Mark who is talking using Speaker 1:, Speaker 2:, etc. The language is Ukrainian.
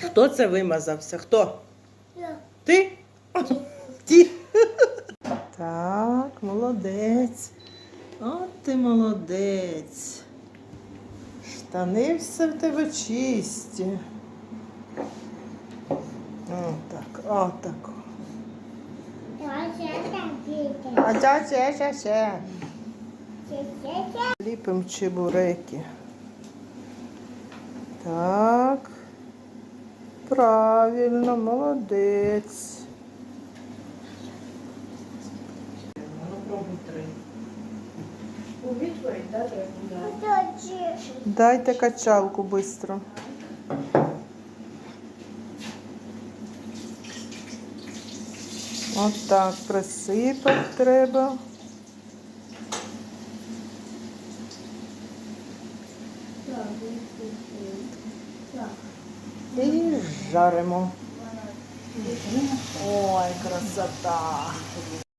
Speaker 1: Хто це вимазався? Хто?
Speaker 2: Я.
Speaker 1: Ти? Ті. Так, молодець. От ти молодець. Штани все в тебе чисті. Отак, отак. А ця ще, ще, ще.
Speaker 2: Ще, ще, ще.
Speaker 1: Ліпимо чебуреки. Так. Правильно, молодець. Дайте качалку швидко. От так присипати треба. І жаримо. Ой, красота.